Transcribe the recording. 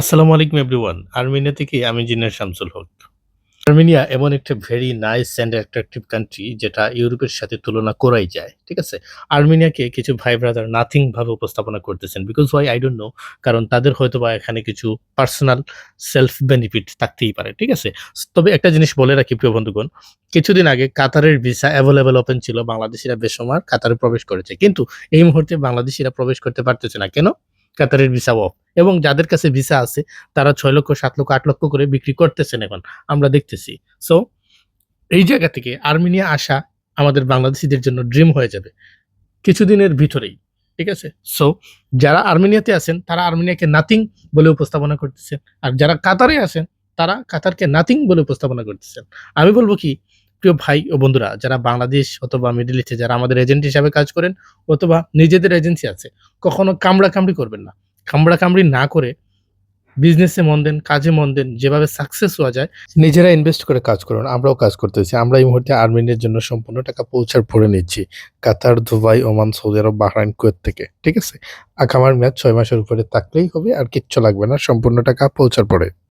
আসসালামু আলাইকুম everyone, Armenia থেকে আমি জিনের শামসুল হক। আর্মেনিয়া এমন একটা very nice and attractive country যেটা ইউরোপের সাথে তুলনা করাই যায়, ঠিক আছে? আর্মেনিয়াকে কিছু ভাই ব্রাদার নাথিং ভাবে উপস্থাপনা করতেছেন because why I don't know কারণ তাদের হয়তো বা এখানে কিছু পার্সোনাল সেলফ বেনিফিট থাকতেই পারে, ঠিক আছে? তবে একটা জিনিস বলে রাখি প্রিয় বন্ধুগণ, কিছুদিন আগে কাতারের ভিসা অ্যাভেলেবেল ওপেন ছিল, বাংলাদেশিরা বেসময় কাতারে প্রবেশ করেছে, কিন্তু এই মুহূর্তে বাংলাদেশিরা প্রবেশ করতে পারতেছে না, কেন? কাতারের ভিসা অফ এবং যাদের কাছে ভিসা আছে, তারা ছয় লক্ষ, সাত লক্ষ, আট লক্ষ করে বিক্রি করতেছেন এখন, আমরা দেখতেছি। সো এই জায়গা থেকে আর্মেনিয়া আসা আমাদের বাংলাদেশিদের জন্য ড্রিম হয়ে যাবে, কিছুদিনের ভিতরেই, ঠিক আছে? সো যারা আর্মেনিয়াতে আছেন, তারা আর্মেনিয়াকে নাথিং বলে উপস্থাপনা করতেছেন আর যারা কাতারে আছেন, তারা কাতারকে নাথিং বলে উপস্থাপনা করতেছেন। আমি বলব কি, প্রিয় ভাই ও বন্ধুরা, যারা বাংলাদেশ অথবা মিডল ইস্টে যারা আমাদের এজেন্ট হিসাবে কাজ করেন, অথবা নিজেদের এজেন্সি আছে, কখনো কামড়া কামড়ি করবেন না। কামড়া কামড়ি না করে বিজনেসে মন দেন, কাজে মন দেন, যেভাবে সাকসেস হওয়া যায়, নিজেরা ইনভেস্ট করে কাজ করুন। আমরাও কাজ করতেছি। আমরা এই মুহূর্তে আর্মেনিয়ার জন্য সম্পূর্ণ টাকা পৌঁছার ভরে নিচ্ছি। Qatar, Dubai, Oman, Saudi Arabia, Bahrain, Kuwait থেকে, ঠিক আছে? আগামার ম্যাচ ছয় মাসের উপরে থাকলেই হবে, আর কিচ্ছু লাগবে না। সম্পূর্ণ টাকা পৌঁছার পরে।